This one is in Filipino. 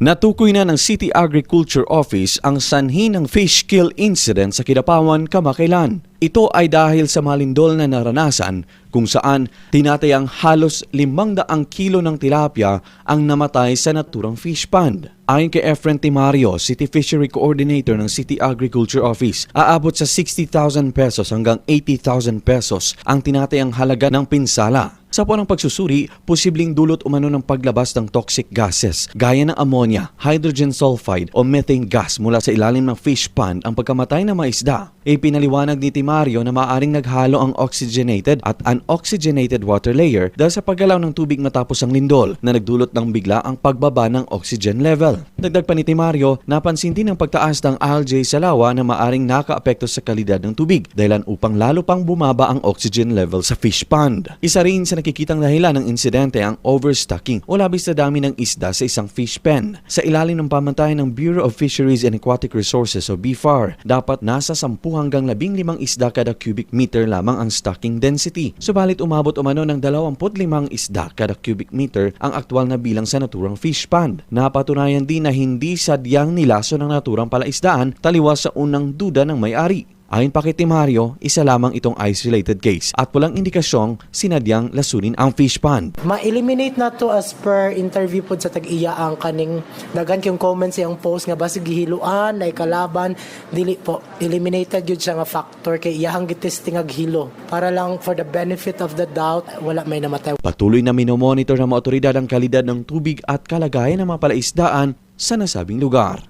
Natukoy na ng City Agriculture Office ang sanhi ng fish kill incident sa Kidapawan kamakailan. Ito ay dahil sa malindol na naranasan kung saan tinatayang halos 500 kilo ng tilapia ang namatay sa naturang fish pond. Ayon kay Efren Timario, City Fishery Coordinator ng City Agriculture Office, aabot sa 60,000 pesos hanggang 80,000 pesos ang tinatayang halaga ng pinsala. Sa puwang pagsusuri, posibleng dulot umano ng paglabas ng toxic gases gaya ng ammonia, hydrogen sulfide o methane gas mula sa ilalim ng fish pond ang pagkamatay ng mga isda. Ipinaliwanag ni Timario na maaring naghalo ang oxygenated at unoxygenated water layer dahil sa paggalaw ng tubig matapos ang lindol na nagdulot ng bigla ang pagbaba ng oxygen level. Dagdag pa ni Timario, napansin din ang pagtaas ng algae sa lawa na maaring nakaapekto sa kalidad ng tubig dahilan upang lalo pang bumaba ang oxygen level sa fish pond. Isa rin sa nakikitang dahilan ng insidente ang overstocking o labis na dami ng isda sa isang fish pen. Sa ilalim ng pamantayan ng Bureau of Fisheries and Aquatic Resources o BFAR, dapat nasa 10 hanggang 15 isda kada cubic meter lamang ang stocking density. Subalit umabot umano ng 25 isda kada cubic meter ang aktwal na bilang sa naturang fish pond. Napatunayan din na hindi sadyang nilaso ng naturang palaisdaan taliwas sa unang duda ng may-ari. Ayon pa kay Timario, isa lamang itong isolated case at walang indikasyong sinadyang lasunin ang fish pond. Ma-eliminate na to as per interview po sa tag-iya ang kaning dagan yung comments siyang post nga basig gihiluan na kalaban dili po eliminated yun siya nga factor kay iyahang gitesting ag hilo para lang for the benefit of the doubt wala may namatay Patuloy na minomonitor ng mga otoridad ang kalidad ng tubig at kalagayan ng mga palaisdaan sa nasabing lugar.